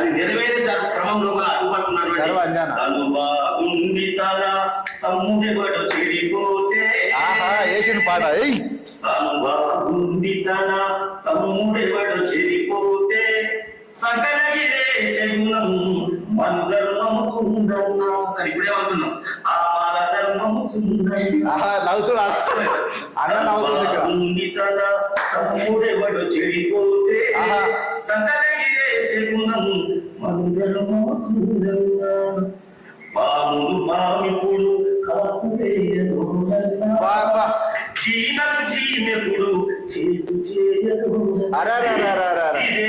అది నెరవేరే క్రమంలో కూడా అడ్డుపడుతున్నటువంటి పాట తమ్ముడెవడు చెడిపోతే. సకలగిరే నవ్వుతుడు అన్న నవ్వుతుంది చెడిపోతే పాములు వా. చీమకు చీమెపుడు చేతు చేయదు. అరే,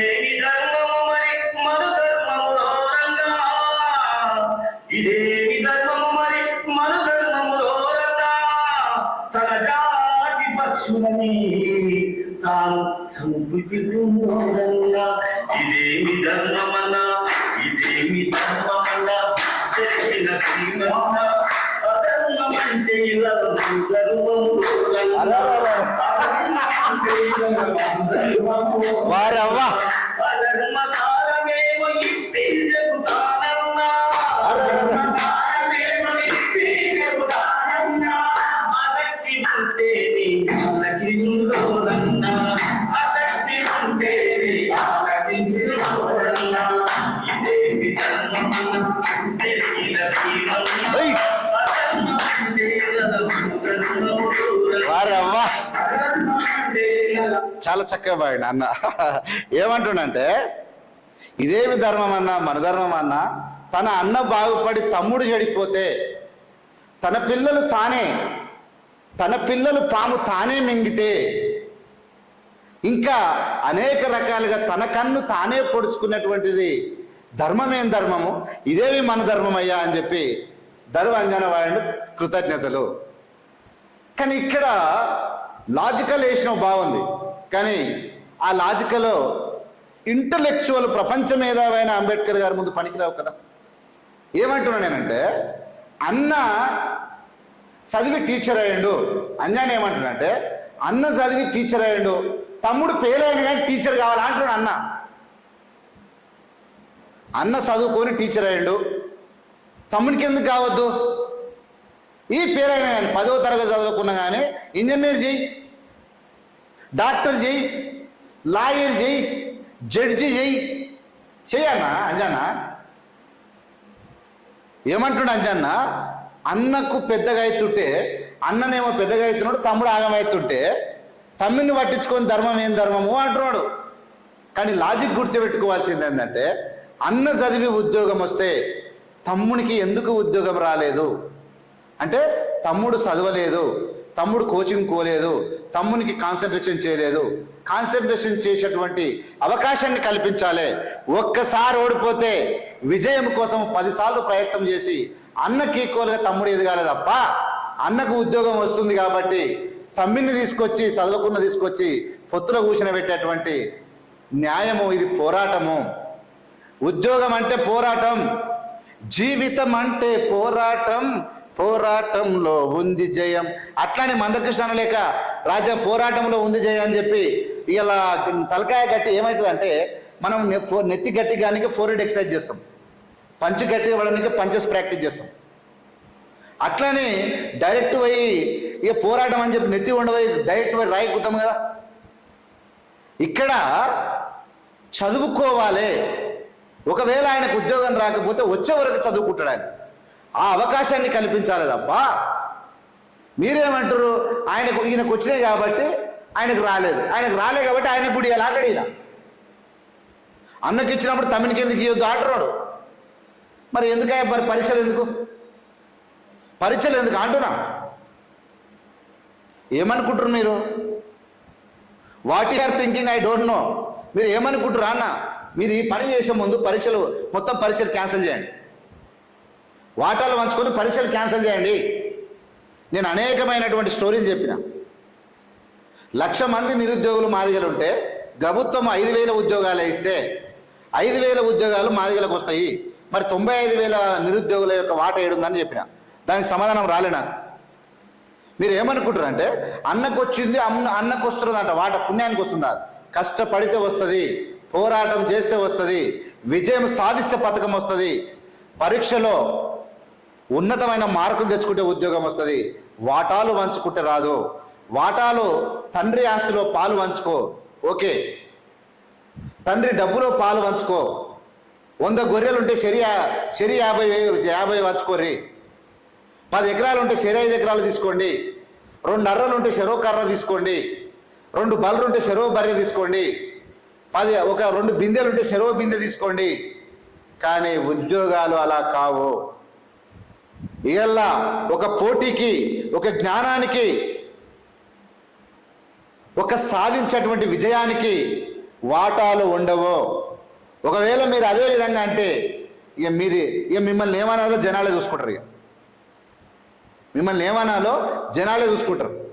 చంపుకుందా ఇదేమి ధర్మమన్నా ఇదేమి ధర్మమన్నా జరిగిన క్రీమన్నా అధర్మమంటే ఇలా ధర్మము అరే, అరే, అరే. చాలా చక్కగా పాడిన అన్న ఏమంటుండంటే ఇదేమి ధర్మం అన్నా మన ధర్మం అన్నా తన అన్న బాగుపడి తమ్ముడు చెడిపోతే తన పిల్లలు తానే తన పిల్లలు పాము తానే మింగితే ఇంకా అనేక రకాలుగా తన కన్ను తానే పొడుచుకున్నటువంటిది ధర్మమేం ధర్మము? ఇదేమి మన ధర్మమయ్యా అని చెప్పి ధర్మ అంజన వాడు కృతజ్ఞతలు. కానీ ఇక్కడ లాజికల్ వేసిన బాగుంది. కానీ ఆ లాజికలో ఇంటలెక్చువల్ ప్రపంచ మేధావైన అంబేద్కర్ గారి ముందు పనికిరావు కదా. ఏమంటున్నా నేనంటే అన్న చదివి టీచర్ అయ్యండు. అంజాన్ ఏమంటున్నాడంటే అన్న చదివి టీచర్ అయ్యండు. తమ్ముడు పేలైన అయిన కానీ టీచర్ కావాలా అంటున్నాడు అన్న. అన్న చదువుకొని టీచర్ అయ్యండు. తమ్ముడికి ఎందుకు కావద్దు? ఈ పేరైనా కానీ పదవ తరగతి చదువుకున్నా కానీ ఇంజనీర్ చేయి. డాక్టర్ చేయి లాయర్ చేయి జడ్జి చేయి చెయ్యన్నా అంజన్న? ఏమంటున్నాడు అంజన్న? అన్నకు పెద్దగా అవుతుంటే అన్ననేమో పెద్దగా అవుతున్నాడు తమ్ముడు ఆగమవుతుంటే తమ్ముని పట్టించుకొని ధర్మం ఏం ధర్మము అంటున్నాడు. కానీ లాజిక్ గుర్తుపెట్టుకోవాల్సింది ఏంటంటే అన్న చదివి ఉద్యోగం వస్తే తమ్మునికి ఎందుకు ఉద్యోగం రాలేదు? అంటే తమ్ముడు చదవలేదు తమ్ముడు కోచింగ్ కోలేదు తమ్మునికి కాన్సన్ట్రేషన్ చేయలేదు. కాన్సన్ట్రేషన్ చేసేటువంటి అవకాశాన్ని కల్పించాలి. ఒక్కసారి ఓడిపోతే విజయం కోసం పదిసార్లు ప్రయత్నం చేసి అన్నకి ఈక్వల్గా తమ్ముడు ఎదగాలి తప్ప అన్నకు ఉద్యోగం వస్తుంది కాబట్టి తమ్మిని తీసుకొచ్చి చదవకుండా తీసుకొచ్చి పొత్తులో కూర్చుని పెట్టేటువంటి న్యాయము ఇది పోరాటము. ఉద్యోగం అంటే పోరాటం. జీవితం అంటే పోరాటం. పోరాటంలో ఉంది జయం. అట్లానే మందకృష్ణ లేక రాజా పోరాటంలో ఉంది జయం అని చెప్పి ఇలా తలకాయ గట్టి ఏమవుతుందంటే మనం నెత్తి గట్టి కానీ ఫోర్ హెడ్ ఎక్సర్సైజ్ చేస్తాం. పంచ్ గట్టి ఇవ్వడానికి పంచెస్ ప్రాక్టీస్ చేస్తాం. అట్లనే డైరెక్ట్ పోయి ఇక పోరాటం అని చెప్పి నెత్తి ఉండబోయి డైరెక్ట్ పోయి రాయకుతాం కదా. ఇక్కడ చదువుకోవాలి. ఒకవేళ ఆయనకు ఉద్యోగం రాకపోతే వచ్చే వరకు చదువుకుంటాడు ఆయన. ఆ అవకాశాన్ని కల్పించాలి తప్ప మీరేమంటారు? ఆయనకు ఈయనకు వచ్చినాయి కాబట్టి ఆయనకు రాలేదు. ఆయనకు రాలే కాబట్టి ఆయనకు గుడి అలాంటి ఈయన. అన్నకి ఇచ్చినప్పుడు తమ్మినికి ఎందుకు ఇవ్వద్దు అంటున్నాడు మరి ఎందుక మరి పరీక్షలు ఎందుకు? పరీక్షలు ఎందుకు? అంటున్నా. ఏమనుకుంటారు మీరు? What are thinking I don't know మీరు ఏమనుకుంటారు అన్న? మీరు ఈ పని చేసే ముందు పరీక్షలు మొత్తం పరీక్షలు క్యాన్సిల్ చేయండి. వాటాలు పంచుకొని పరీక్షలు క్యాన్సిల్ చేయండి. నేను అనేకమైనటువంటి స్టోరీలు చెప్పిన. లక్ష మంది నిరుద్యోగులు మాదిగలు ఉంటే ప్రభుత్వం ఐదు వేల ఉద్యోగాలు ఇస్తే ఐదు వేల ఉద్యోగాలు మాదిగలకు వస్తాయి. మరి తొంభై ఐదు వేల నిరుద్యోగుల యొక్క వాట ఏడుందని చెప్పిన. దానికి సమాధానం రాలే నాకు మీరు ఏమనుకుంటారు అంటే అన్నకు వచ్చింది అన్న అన్నకు వస్తుందంట వాట పుణ్యానికి వస్తుందా? కష్టపడితే వస్తుంది పోరాటం చేస్తే వస్తుంది విజయం సాధిస్తే పథకం వస్తుంది పరీక్షలో ఉన్నతమైన మార్కులు తెచ్చుకుంటే ఉద్యోగం వస్తుంది వాటాలు వంచుకుంటే రాదు. వాటాలు తండ్రి ఆస్తిలో పాలు వంచుకో. ఓకే. తండ్రి డబ్బులో పాలు వంచుకో. వంద గొర్రెలు ఉంటే సరి సరి యాభై యాభై వంచుకోర్రి పది ఎకరాలు ఉంటే సరి ఐదు ఎకరాలు తీసుకోండి. రెండు అర్రలు ఉంటే చెరో కర్ర తీసుకోండి. రెండు బర్రెలు ఉంటే చెరో బర్రె తీసుకోండి. పది ఒక రెండు బిందెలు ఉంటే చెరో బిందె తీసుకోండి. కానీ ఉద్యోగాలు అలా కావు. ఇవల్ల ఒక పోటీకి ఒక జ్ఞానానికి ఒక సాధించేటువంటి విజయానికి వాటాలు ఉండవు. ఒకవేళ మీరు అదే విధంగా అంటే ఇక మీరు ఇక మిమ్మల్ని ఏమనాలో జనాలే చూసుకుంటారు ఇక. మిమ్మల్ని ఏమనాలో జనాలే చూసుకుంటారు.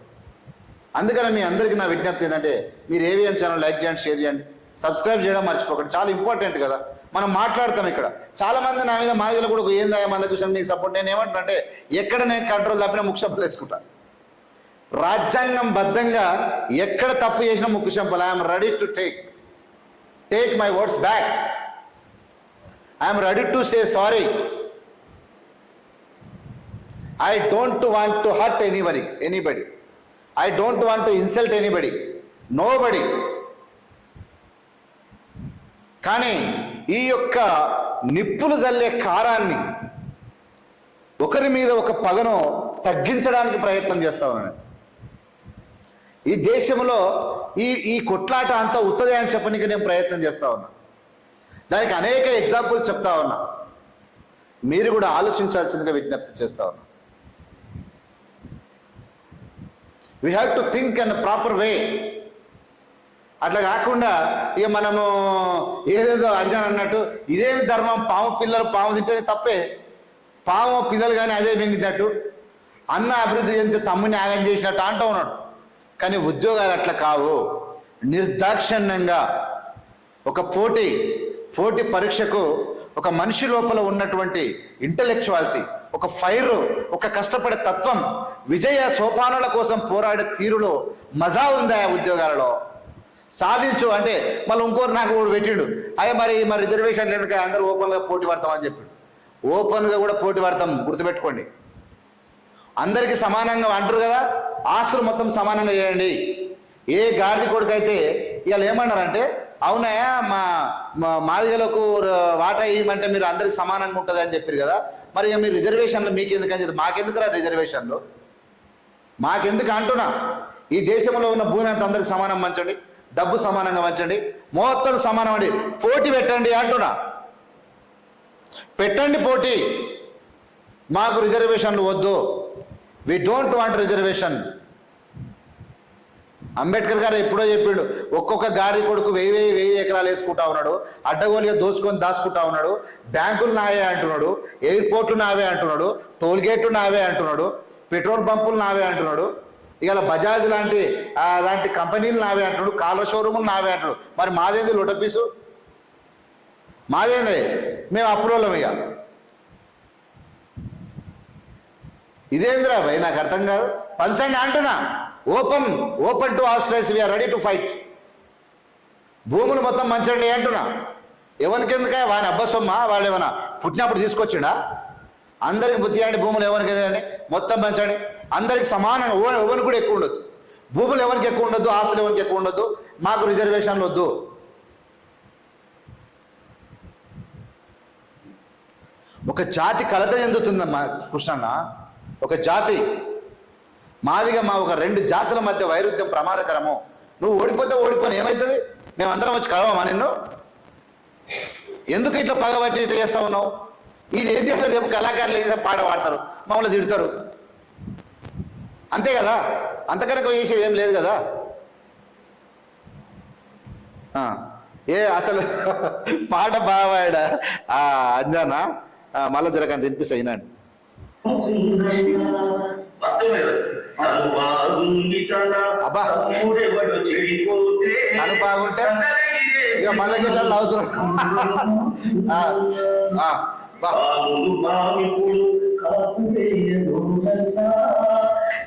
అందుకని మీ అందరికీ నా విజ్ఞప్తి ఏంటంటే మీరు ఏవిఎం ఛానల్ లైక్ చేయండి షేర్ చేయండి సబ్స్క్రైబ్ చేయడం మర్చిపోకండి. చాలా ఇంపార్టెంట్ కదా. మనం మాట్లాడతాం ఇక్కడ. చాలా మంది నా మీద మాదిగలు కూడా ఏందా మన దగ్గర నీకు సపోర్ట్ నేను ఏమంటున్నా అంటే ఎక్కడ నేను కంట్రోల్ తప్పినా ముఖ్యపలు వేసుకుంటా. రాజ్యాంగం బద్ధంగా ఎక్కడ తప్పు చేసినా ముక్కు చెంపలు I'm ready to take take my words back I'm ready to say sorry I don't want to hurt anybody anybody I don't want to insult anybody nobody కానీ ఈ యొక్క నిప్పులు జల్లే కారాన్ని ఒకరి మీద ఒక పగను తగ్గించడానికి ప్రయత్నం చేస్తా ఉన్నాను ఈ దేశంలో ఈ ఈ కొట్లాట అంతా ఉత్తదే అని చెప్పడానికి నేను ప్రయత్నం చేస్తా ఉన్నా. దానికి అనేక ఎగ్జాంపుల్ చెప్తా ఉన్నా. మీరు కూడా ఆలోచించాల్సిందిగా విజ్ఞప్తి చేస్తా ఉన్నా. We have to think and proper way అట్లా కాకుండా ఇక మనము ఏదేదో అంజన్ అన్నట్టు ఇదేమి ధర్మం పాము పిల్లలు పాము తింటే తప్పే. పాము పిల్లలు కానీ అదే మింగినట్టు. అన్న అభివృద్ధి చెందితే తమ్ముని యాగం చేసినట్టు అంటూ ఉన్నాడు. కానీ ఉద్యోగాలు అట్లా కావు. నిర్దాక్షిణ్యంగా ఒక పోటీ పోటీ పరీక్షకు ఒక మనిషి లోపల ఉన్నటువంటి ఇంటలెక్చువాలిటీ ఒక ఫైర్ ఒక కష్టపడే తత్వం విజయ సోపానుల కోసం పోరాడే తీరులో మజా ఉందా ఆ ఉద్యోగాలలో? సాధించు అంటే మళ్ళీ ఇంకోరు నాకు ఒకడు పెట్టిండు. అయ్యే మరి మరి రిజర్వేషన్ లేదు అందరూ ఓపెన్గా పోటీ పడతామని చెప్పిండు. ఓపెన్గా కూడా పోటీ పడతాం గుర్తుపెట్టుకోండి. అందరికీ సమానంగా అంటారు కదా ఆస్తులు మొత్తం సమానంగా చేయండి. ఏ గాడిద కొడుకు అయితే ఇవాళ ఏమన్నారంటే అవునాయా మా మా మాదిగలకు వాటా ఇవ్వమంటే మీరు అందరికి సమానంగా ఉంటుంది అని చెప్పారు కదా. మరి ఇక మీరు రిజర్వేషన్లు మీకు ఎందుకు అని చెప్పి మాకెందుకు రా రిజర్వేషన్లు? మాకెందుకు అంటున్నా? ఈ దేశంలో ఉన్న భూమి అంత అందరికి సమానం మంచండి డబ్బు సమానంగా పంచండి. మొత్తం సమానం అండి. పోటీ పెట్టండి అంటున్నా. పెట్టండి పోటీ. మాకు రిజర్వేషన్లు వద్దు. We don't want reservation Ambedkar గారు ఎప్పుడో చెప్పిండు ఒక్కొక్క గాడి కొడుకు వెయ్యి వెయ్యి వెయ్యి ఎకరాలు వేసుకుంటా ఉన్నాడు అడ్డగోలుగా దోసుకొని దాచుకుంటా ఉన్నాడు బ్యాంకులు నావే అంటున్నాడు ఎయిర్పోర్ట్లు నావే అంటున్నాడు టోల్ గేట్లు నావే అంటున్నాడు పెట్రోల్ పంపులు నావే అంటున్నాడు. ఇవాళ బజాజ్ లాంటి అలాంటి లాంటి కంపెనీలు నావే అంటున్నాడు కాళ్ళ షోరూములు నావే అంటున్నాడు మరి మాదేంది లొటపీసు మాదేంది? మేము అప్రూవలం ఇక ఇదేంద్రా భయ్? నాకు అర్థం కాదు. పంచండి అంటున్నా. Open open to ఆస్ట్రేస్ we are ready to fight భూములు మొత్తం మంచండి అంటున్నా. ఎవరికి ఎందుకే వాని అబ్బసొమ్మ వాళ్ళు ఏమన్నా పుట్టినప్పుడు తీసుకొచ్చిండా? అందరికి బుద్ధి అండి భూములు ఎవరికి మొత్తం పంచండి అందరికి సమానంగా ఓ- ఎవరికి కూడా ఎక్కువ ఉండదు భూములు ఎవరికి ఎక్కువ ఉండదు ఆస్తులు ఎవరికి ఎక్కువ ఉండదు మాకు రిజర్వేషన్లు వద్దు. ఒక జాతి కలత చెందుతుందమ్మా కృష్ణన్న. ఒక జాతి. మాదిగా మా ఒక రెండు జాతుల మధ్య వైరుధ్యం ప్రమాదకరము. నువ్వు ఓడిపోతే ఓడిపోను ఏమవుతుంది మేమందరం వచ్చి కలవమా నిన్ను? ఎందుకు ఇట్లా పగబట్టి ఇట్లా చేస్తా ఉన్నావు? ఇది ఏం చేస్తారు? రేపు కళాకారులు ఏదో పాట పాడతారు మమ్మల్ని తిడతారు. అంతే కదా? అంతకనక చేసేది ఏం లేదు కదా? ఆ, ఏ అసలు పాట బావాడా అంజానా? మళ్ళా జరగని తినిపిస్తా వినండి. అబ్బా. తను బాగుంటే ఇక మళ్ళీ కిసాన్లు అవుతున్నాడు బాగుండు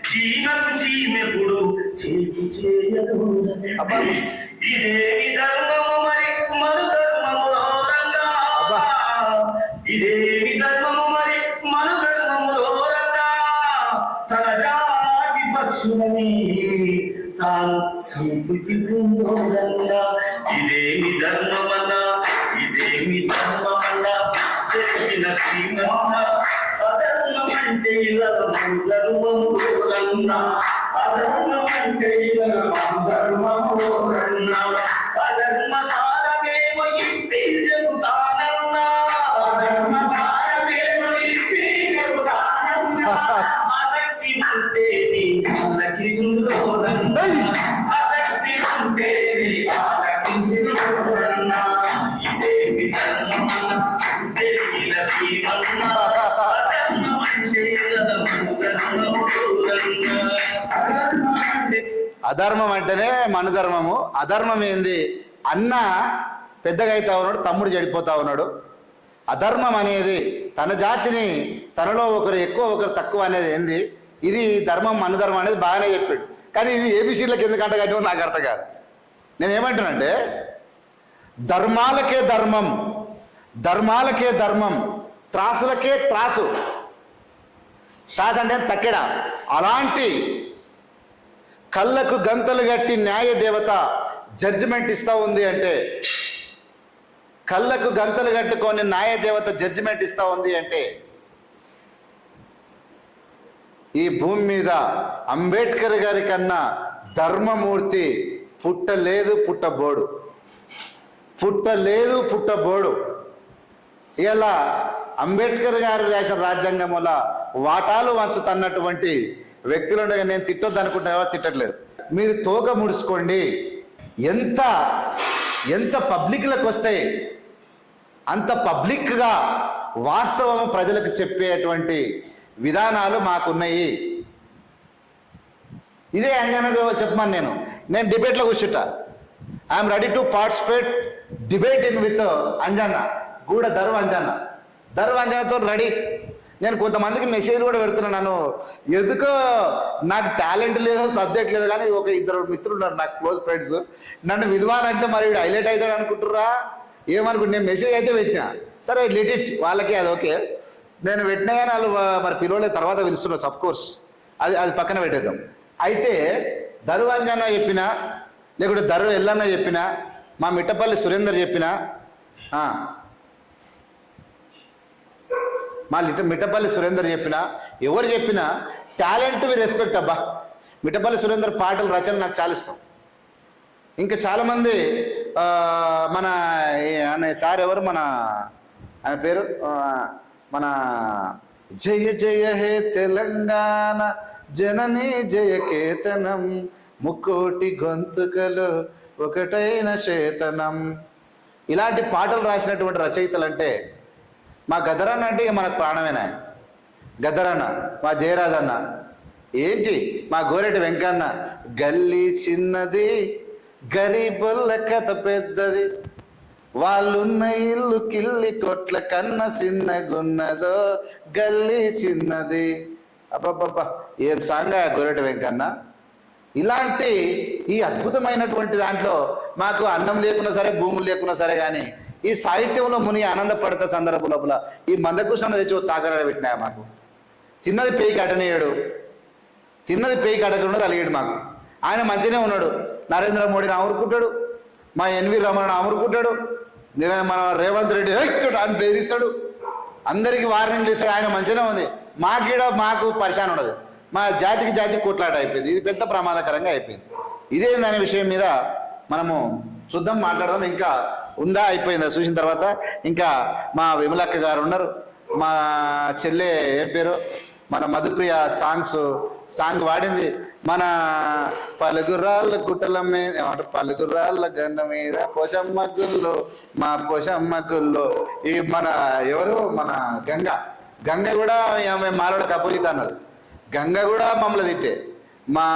చీమకు చీమెప్పుడు చేతి చేయదు. ఇదేమి ధర్మము మరి మరు ధర్మములో రంగా అబ్బా. ఇదేమి ధర్మము మరి మరు ధర్మములో రంగా తన జాతి పక్షులని తాను సంపుటి రంగా ఇదేమి ధర్మమన్నా ఇదేమి ధర్మమన్నా శ్రీమన్న అధర్మం అంటే ఇలా ధర్మము అధర్మం అంటే ఇలా అధర్మ సా అధర్మం అంటేనే మన ధర్మము అధర్మం ఏంది? అన్న పెద్దగా అవుతా ఉన్నాడు తమ్ముడు చెడిపోతా ఉన్నాడు. అధర్మం అనేది తన జాతిని తనలో ఒకరు ఎక్కువ ఒకరు తక్కువ అనేది ఏంది? ఇది ధర్మం మన ధర్మం అనేది బాగానే చెప్పాడు. కానీ ఇది ఏబిసిడ్లకు ఎందుకు అంటగట్టమో నాకు అర్థం కాదు. నేను ఏమంటానంటే ధర్మాలకే ధర్మం ధర్మాలకే ధర్మం త్రాసులకే త్రాసు. త్రాసు అంటే తక్కెడ. అలాంటి కళ్ళకు గంతలు కట్టి న్యాయ దేవత జడ్జిమెంట్ ఇస్తా ఉంది అంటే కళ్ళకు గంతలు కట్టుకొని న్యాయ దేవత జడ్జిమెంట్ ఇస్తా ఉంది అంటే ఈ భూమి మీద అంబేద్కర్ గారి కన్నా ధర్మమూర్తి పుట్టలేదు పుట్టబోడు. పుట్టలేదు పుట్టబోడు. ఇలా అంబేద్కర్ గారు రాసిన రాజ్యాంగం వల్ల వాటాలు వంచుతన్నటువంటి వ్యక్తులను నేను తిట్టొద్దు అనుకుంటున్నా ఎవరు తిట్టట్లేదు. మీరు తోక ముడుచుకోండి. ఎంత ఎంత పబ్లిక్లకు వస్తాయి అంత పబ్లిక్గా వాస్తవం ప్రజలకు చెప్పేటువంటి విధానాలు మాకున్నాయి. ఇదే అంగనగా చెప్పమని నేను. నేను డిబేట్లో కూర్చుంట. I'm ready to participate debate in with Anjanna గూడ ధర్వ అంజన్న. ధర్వ అంజనతో రెడీ. నేను కొంతమందికి మెసేజ్ కూడా పెడుతున్నాను నన్ను. ఎందుకో నాకు టాలెంట్ లేదో సబ్జెక్ట్ లేదు కానీ ఒక ఇద్దరు మిత్రులు ఉన్నారు నాకు క్లోజ్ ఫ్రెండ్స్ నన్ను విలువాలంటే మరి వీడు హైలైట్ అవుతాడు అనుకుంటుర్రా? ఏమనుకుంటు? నేను మెసేజ్ అయితే పెట్టినా. సరే లెట్ ఇట్ వాళ్ళకి అది ఓకే నేను పెట్టినా కానీ వాళ్ళు మరి పిలవలే తర్వాత పిలుస్తున్నారు అఫ్ కోర్స్ అది అది పక్కన పెట్టేద్దాం. అయితే దరువంజన చెప్పిన లేకుంటే దరు ఎల్లన్న చెప్పిన మా మిట్టపల్లి సురేందర్ చెప్పిన మా లిట మిట్టపల్లి సురేందర్ చెప్పిన ఎవరు చెప్పినా టాలెంట్ వి రెస్పెక్ట్ అబ్బా. మిట్టపల్లి సురేందర్ పాటలు రచన నాకు చాలా ఇష్టం. ఇంకా చాలామంది మన అనే సార్ ఎవరు మన ఆయన పేరు మన జయ జయ హే తెలంగాణ జనని జయ కేతనం ముక్కోటి గొంతుకలు ఒకటైన చేతనం ఇలాంటి పాటలు రాసినటువంటి రచయితలు అంటే మా గదరన్న అంటే ఇక మనకు ప్రాణమేనా? గదరన్న మా జయరాజన్న. ఏంటి? మా గోరెటి వెంకన్న. గల్లీ చిన్నది గరీబుల్ల కథ పెద్దది. వాళ్ళున్న ఇల్లు కిల్లి కొట్ల కన్న చిన్నగున్నదో గల్లీ చిన్నది. అబ్బబ్బబ్బా ఏం సాంగ్ గోరెటి వెంకన్న? ఇలాంటి ఈ అద్భుతమైనటువంటి దాంట్లో మాకు అన్నం లేకున్నా సరే భూములు లేకున్నా సరే కానీ ఈ సాహిత్యంలో ముని ఆనందపడత సందర్భ లోపల ఈ మందకృష్ణ తెచ్చి ఓ తాకడ మాకు? చిన్నది పేయి కట్టనీయడు. చిన్నది పేయి కట్టకుండా తలిగాడు మాకు. ఆయన మంచిగానే ఉన్నాడు. నరేంద్ర మోడీని ఆమురుకుంటాడు. మా ఎన్వి రమణ ఆమురుకుంటాడు. నేను మన రేవంత్ రెడ్డి "హెయ్" అని బెదిరిస్తాడు అందరికి వార్నింగ్ చేస్తాడు ఆయన మంచిగానే ఉంది. మాకీడ మాకు పరిశాన్ ఉండదు. మా జాతికి జాతి కొట్లాట అయిపోయింది. ఇది పెద్ద ప్రమాదకరంగా అయిపోయింది. ఇదేందనే విషయం మీద మనము చూద్దాం మాట్లాడదాం. ఇంకా ఉందా? అయిపోయిందా? చూసిన తర్వాత ఇంకా మా విమలక్క గారు ఉన్నారు. మా చెల్లె ఏం పేరు? మన మధుప్రియ సాంగ్స్ సాంగ్ వాడింది. మన పలుగురాళ్ళ గుట్టల మీద పలుగురాళ్ళ గండ మీద పోషమ్మ గుల్లో మా పోషమ్మ గుల్లో ఈ మన ఎవరు? మన గంగ. గంగ కూడా ఆమె మాలోడకి అపోజిట్ అన్నది. గంగ కూడా మమ్మల్ని తిట్టే. మా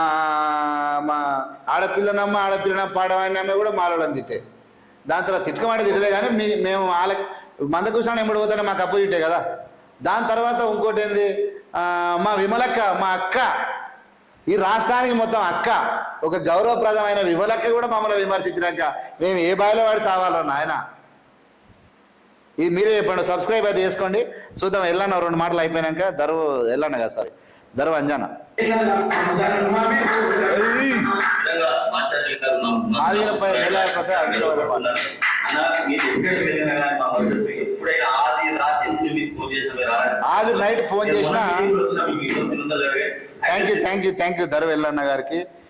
మా ఆడపిల్లనమ్మ ఆడపిల్లన పాడవాడిని ఆమె కూడా మాలోడని తిట్టే. దాని తర్వాత తిట్టుకమాట తిట్టలే కానీ మీ మేము వాళ్ళ మందకృష్ణ ఎప్పుడు పోతాడే మాకు అపోజిటే కదా. దాని తర్వాత ఇంకోటి ఏంది? మా విమలక్క మా అక్క ఈ రాష్ట్రానికి మొత్తం అక్క ఒక గౌరవప్రదమైన విమలక్క కూడా మమ్మల్ని విమర్శించినాక మేము ఏ బాయిలో వాడి సావాలో నాయన? ఇది మీరే చెప్పండి సబ్స్క్రైబ్ అది చేసుకోండి. చూద్దాం వెళ్ళాను రెండు మాటలు అయిపోయినాక ధరువు వెళ్ళాను కదా సారీ ధరువు అంజానా? నిజంగా మాట్లాడి గారు నా- నా- ఆదిల పై నెల ప్రసాద్ ఆది నైట్ ఫోన్ చేసినా? Thank you thank you thank you Daruvu Ellanna గారికి.